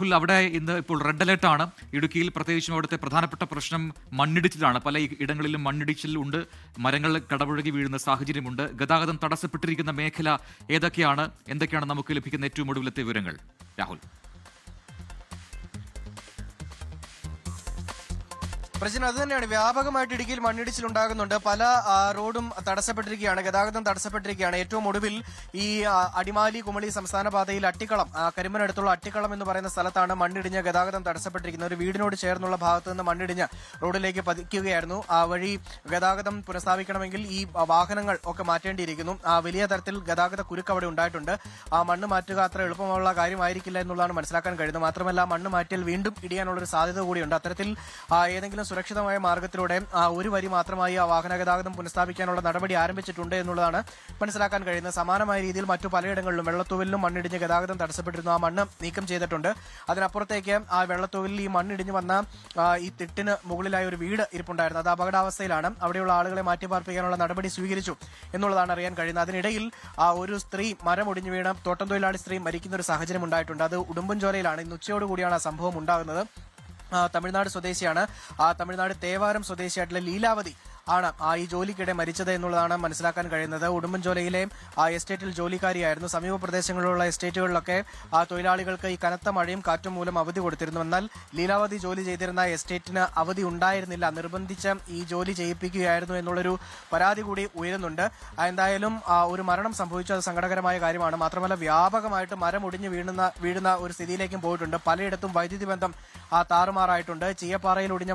രാഹുൽ അവിടെ ഇന്ന് ഇപ്പോൾ റെഡ് അലേർട്ടാണ് ഇടുക്കിയിൽ പ്രത്യേകിച്ചും അവിടുത്തെ പ്രധാനപ്പെട്ട പ്രശ്നം മണ്ണിടിച്ചിലാണ്. പല ഇടങ്ങളിലും മണ്ണിടിച്ചിൽ ഉണ്ട്. മരങ്ങൾ കടപുഴകി വീഴുന്ന സാഹചര്യമുണ്ട് ഗതാഗതം തടസ്സപ്പെട്ടിരിക്കുന്ന മേഖല ഏതൊക്കെയാണ്? എന്തൊക്കെയാണ് നമുക്ക് ലഭിക്കുന്ന ഏറ്റവും ഒടുവിലത്തെ വിവരങ്ങൾ? രാഹുൽ. പ്രശ്നം അത് തന്നെയാണ്. വ്യാപകമായിട്ട് ഇടുക്കിയിൽ മണ്ണിടിച്ചിൽ ഉണ്ടാകുന്നുണ്ട്. പല റോഡും തടസ്സപ്പെട്ടിരിക്കുകയാണ് ഗതാഗതം തടസ്സപ്പെട്ടിരിക്കുകയാണ്. ഏറ്റവും ഒടുവിൽ ഈ അടിമാലി കുമളി സംസ്ഥാന പാതയിൽ അട്ടിക്കളം കരിമ്പനടുത്തുള്ള അട്ടിക്കളം എന്ന് പറയുന്ന സ്ഥലത്താണ് മണ്ണിടിഞ്ഞ് ഗതാഗതം തടസ്സപ്പെട്ടിരിക്കുന്നത്. ഒരു വീടിനോട് ചേർന്നുള്ള ഭാഗത്ത് നിന്ന് മണ്ണിടിഞ്ഞ് റോഡിലേക്ക് പതിക്കുകയായിരുന്നു. ആ വഴി ഗതാഗതം പുനഃസ്ഥാപിക്കണമെങ്കിൽ ഈ വാഹനങ്ങൾ ഒക്കെ മാറ്റേണ്ടിയിരിക്കുന്നു. ആ വലിയ തരത്തിൽ ഗതാഗത കുരുക്ക് അവിടെ ഉണ്ടായിട്ടുണ്ട്. ആ മണ്ണ് മാറ്റുക അത്ര എളുപ്പമുള്ള കാര്യമായിരിക്കില്ല എന്നുള്ളതാണ് മനസ്സിലാക്കാൻ കഴിയുന്നത്. മാത്രമല്ല മണ്ണ് മാറ്റിയാൽ വീണ്ടും ഇടിയാനുള്ള ഒരു സാധ്യത കൂടിയുണ്ട്. അത്തരത്തിൽ ഏതെങ്കിലും സുരക്ഷിതമായ മാർഗത്തിലൂടെ ആ, ഒരു വരി മാത്രമായി ആ വാഹന ഗതാഗതം പുനഃസ്ഥാപിക്കാനുള്ള നടപടി ആരംഭിച്ചിട്ടുണ്ട് എന്നുള്ളതാണ് മനസ്സിലാക്കാൻ കഴിയുന്നത്. സമാനമായ രീതിയിൽ മറ്റു പലയിടങ്ങളിലും വെള്ളത്തൂവിലും മണ്ണിടിഞ്ഞ് ഗതാഗതം തടസ്സപ്പെട്ടിരുന്നു. ആ മണ്ണ് നീക്കം ചെയ്തിട്ടുണ്ട്. അതിനപ്പുറത്തേക്ക് ആ വെള്ളത്തൂവിലിൽ ഈ മണ്ണിടിഞ്ഞ് വന്ന ഈ തിട്ടിന് മുകളിലായി ഒരു വീട് ഇരിപ്പുണ്ടായിരുന്നു. അത് അപകടാവസ്ഥയിലാണ്. അവിടെയുള്ള ആളുകളെ മാറ്റിപ്പാർപ്പിക്കാനുള്ള നടപടി സ്വീകരിച്ചു എന്നുള്ളതാണ് അറിയാൻ കഴിയുന്നത്. അതിനിടയിൽ ആ ഒരു സ്ത്രീ മരം ഒടിഞ്ഞു വീണ് തോട്ടം തൊഴിലാളി സ്ത്രീ മരിക്കുന്ന ഒരു സാഹചര്യം ഉണ്ടായിട്ടുണ്ട് അത് ഉടുമ്പൻചോലയിലാണ്. ഇന്ന് ഉച്ചയോടുകൂടിയാണ് ആ സംഭവം ഉണ്ടാകുന്നത്. തമിഴ്നാട് സ്വദേശിയാണ്. ആ തമിഴ്നാട് തേവാരം സ്വദേശിയായിട്ടുള്ള ലീലാവതി. ആണ് ആ ഈ ജോലിക്കിടെ മരിച്ചത് എന്നുള്ളതാണ് മനസ്സിലാക്കാൻ കഴിയുന്നത്. ഉടുമ്പൻചോലയിലെ ആ എസ്റ്റേറ്റിൽ ജോലിക്കാരിയായിരുന്നു. സമീപ പ്രദേശങ്ങളിലുള്ള എസ്റ്റേറ്റുകളിലൊക്കെ ആ തൊഴിലാളികൾക്ക് ഈ കനത്ത മഴയും കാറ്റും മൂലം അവധി കൊടുത്തിരുന്നു. എന്നാൽ ലീലാവതി ജോലി ചെയ്തിരുന്ന എസ്റ്റേറ്റിന് അവധി ഉണ്ടായിരുന്നില്ല. നിർബന്ധിച്ച് ഈ ജോലി ചെയ്യിപ്പിക്കുകയായിരുന്നു എന്നുള്ളൊരു പരാതി കൂടി ഉയരുന്നുണ്ട്. എന്തായാലും ഒരു മരണം സംഭവിച്ചു. അത് സങ്കടകരമായ കാര്യമാണ്. മാത്രമല്ല വ്യാപകമായിട്ട് മരം ഒടിഞ്ഞു വീഴുന്ന വീഴുന്ന ഒരു സ്ഥിതിയിലേക്കും പോയിട്ടുണ്ട്. പലയിടത്തും വൈദ്യുതി ബന്ധം ആ താറുമാറായിട്ടുണ്ട്. ചീയപ്പാറയിൽ ഒടിഞ്ഞ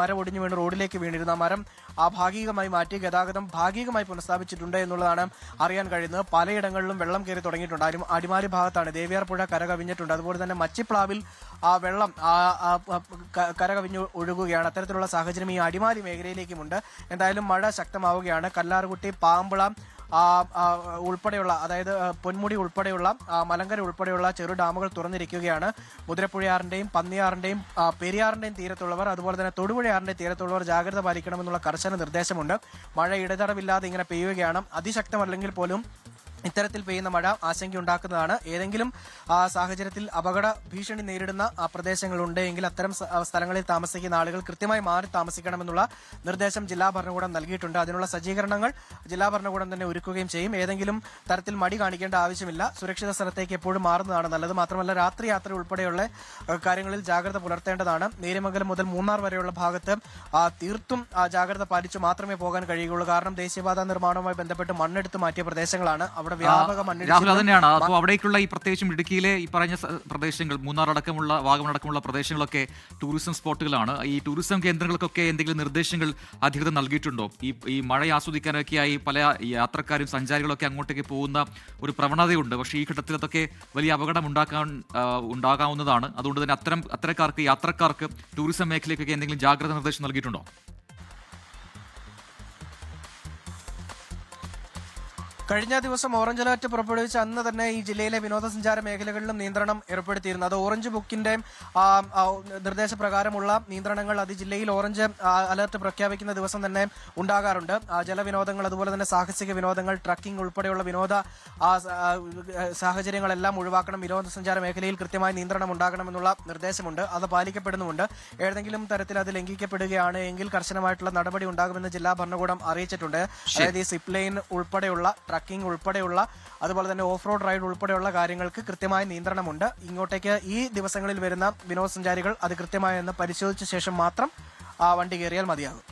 മരം ഒടിഞ്ഞു വീണ് റോഡിലേക്ക് വീണിരുന്ന മരം ആ ഭാഗികമായി മാറ്റി ഗതാഗതം ഭാഗികമായി പുനഃസ്ഥാപിച്ചിട്ടുണ്ട് എന്നുള്ളതാണ് അറിയാൻ കഴിയുന്നത്. പലയിടങ്ങളിലും വെള്ളം കയറി തുടങ്ങിയിട്ടുണ്ട്. അടി- അടിമാലി ഭാഗത്താണ്. ദേവിയാർ പുഴ കരകവിഞ്ഞിട്ടുണ്ട്. അതുപോലെ തന്നെ മച്ചിപ്ലാവിൽ ആ വെള്ളം ആ, ആ, ഒഴുകുകയാണ്. അത്തരത്തിലുള്ള സാഹചര്യം ഈ അടിമാലി മേഖലയിലേക്കുമുണ്ട്. എന്തായാലും മഴ ശക്തമാവുകയാണ്. കല്ലാർകുട്ടി പാമ്പള ഉൾപ്പെടെയുള്ള അതായത് പൊന്മുടി ഉൾപ്പെടെയുള്ള മലങ്കര ഉൾപ്പെടെയുള്ള ചെറു ഡാമുകൾ തുറന്നിരിക്കുകയാണ്. മുതിരപ്പുഴയാറിന്റെയും പന്നിയാറിന്റെയും പെരിയാറിന്റെയും തീരത്തുള്ളവർ അതുപോലെ തന്നെ തൊടുപുഴയാറിന്റെ തീരത്തുള്ളവർ ജാഗ്രത പാലിക്കണമെന്നുള്ള കർശന നിർദ്ദേശമുണ്ട്. മഴ ഇടതടവില്ലാതെ ഇങ്ങനെ പെയ്യുകയാണ്. അതിശക്തമല്ലെങ്കിൽ പോലും ഇത്തരത്തിൽ പെയ്യുന്ന മഴ ആശങ്കയുണ്ടാക്കുന്നതാണ്. ഏതെങ്കിലും സാഹചര്യത്തിൽ അപകട ഭീഷണി നേരിടുന്ന ഉണ്ടെങ്കിൽ അത്തരം സ്ഥലങ്ങളിൽ താമസിക്കുന്ന ആളുകൾ കൃത്യമായി മാറി താമസിക്കണമെന്നുള്ള നിർദ്ദേശം ജില്ലാ ഭരണകൂടം നൽകിയിട്ടുണ്ട്. അതിനുള്ള സജ്ജീകരണങ്ങൾ ജില്ലാ ഭരണകൂടം തന്നെ ഒരുക്കുകയും ചെയ്യും. ഏതെങ്കിലും തരത്തിൽ മടി കാണിക്കേണ്ട ആവശ്യമില്ല. സുരക്ഷിത സ്ഥലത്തേക്ക് എപ്പോഴും മാറുന്നതാണ് നല്ലത്. മാത്രമല്ല രാത്രി യാത്ര ഉൾപ്പെടെയുള്ള കാര്യങ്ങളിൽ ജാഗ്രത പുലർത്തേണ്ടതാണ്. നേര്യമംഗലം മുതൽ മൂന്നാർ വരെയുള്ള ഭാഗത്ത് തീർത്തും ജാഗ്രത പാലിച്ചു മാത്രമേ പോകാൻ കഴിയുകയുള്ളൂ. കാരണം ദേശീയപാത നിർമ്മാണവുമായി ബന്ധപ്പെട്ട് മണ്ണെടുത്ത് മാറ്റിയ പ്രദേശങ്ങളാണ്. അവിടെ വ്യാപക രാഹുൽ മണ്ണിടിച്ചിൽ അത് തന്നെയാണ് അപ്പോൾ അവിടേക്കുള്ള ഈ പ്രത്യേകിച്ചും ഇടുക്കിയിലെ ഈ പറഞ്ഞ പ്രദേശങ്ങൾ മൂന്നാർ അടക്കമുള്ള വാഗമൺ അടക്കമുള്ള പ്രദേശങ്ങളൊക്കെ ടൂറിസം സ്പോട്ടുകളാണ്. ഈ ടൂറിസം കേന്ദ്രങ്ങൾക്കൊക്കെ എന്തെങ്കിലും നിർദ്ദേശങ്ങൾ അധികൃതർ നൽകിയിട്ടുണ്ടോ? ഈ ഈ മഴ ആസ്വദിക്കാനൊക്കെയായി പല യാത്രക്കാരും സഞ്ചാരികളൊക്കെ അങ്ങോട്ടേക്ക് പോകുന്ന ഒരു പ്രവണതയുണ്ട്. പക്ഷേ ഈ ഘട്ടത്തിൽ അതൊക്കെ വലിയ അപകടം ഉണ്ടാക്കാൻ ഉണ്ടാകാവുന്നതാണ്. അതുകൊണ്ട് തന്നെ അത്തരം അത്തരക്കാർക്ക് യാത്രക്കാർക്ക് ടൂറിസം മേഖലയ്ക്കൊക്കെ എന്തെങ്കിലും ജാഗ്രത നിർദ്ദേശം നൽകിയിട്ടുണ്ടോ? കഴിഞ്ഞ ദിവസം ഓറഞ്ച് അലർട്ട് പുറപ്പെടുവിച്ച അന്ന് തന്നെ ഈ ജില്ലയിലെ വിനോദസഞ്ചാര മേഖലകളിലും നിയന്ത്രണം ഏർപ്പെടുത്തിയിരുന്നു. അത് ഓറഞ്ച് ബുക്കിന്റെ നിർദ്ദേശപ്രകാരമുള്ള നിയന്ത്രണങ്ങൾ അത് ജില്ലയിൽ ഓറഞ്ച് അലർട്ട് പ്രഖ്യാപിക്കുന്ന ദിവസം തന്നെ ഉണ്ടാകാറുണ്ട്. ജലവിനോദങ്ങൾ അതുപോലെ തന്നെ സാഹസിക വിനോദങ്ങൾ ട്രക്കിംഗ് ഉൾപ്പെടെയുള്ള വിനോദ സാഹചര്യങ്ങളെല്ലാം ഒഴിവാക്കണം. വിനോദസഞ്ചാര മേഖലയിൽ കൃത്യമായ നിയന്ത്രണം ഉണ്ടാകണമെന്നുള്ള നിർദ്ദേശമുണ്ട്. അത് പാലിക്കപ്പെടുന്നുമുണ്ട്. ഏതെങ്കിലും തരത്തിൽ അത് ലംഘിക്കപ്പെടുകയാണ് എങ്കിൽ കർശനമായിട്ടുള്ള നടപടി ഉണ്ടാകുമെന്ന് ജില്ലാ ഭരണകൂടം അറിയിച്ചിട്ടുണ്ട്. അതായത് ഈ സിപ്ലൈൻ ഉൾപ്പെടെയുള്ള ട്രക്കിംഗ് ഉൾപ്പെടെയുള്ള അതുപോലെ തന്നെ ഓഫ് റോഡ് റൈഡ് ഉൾപ്പെടെയുള്ള കാര്യങ്ങൾക്ക് കൃത്യമായ നിയന്ത്രണമുണ്ട്. ഇങ്ങോട്ടേക്ക് ഈ ദിവസങ്ങളിൽ വരുന്ന വിനോദസഞ്ചാരികൾ അത് കൃത്യമായി ഒന്ന് പരിശോധിച്ച ശേഷം മാത്രം ആ വണ്ടി കയറിയാൽ മതിയാകും.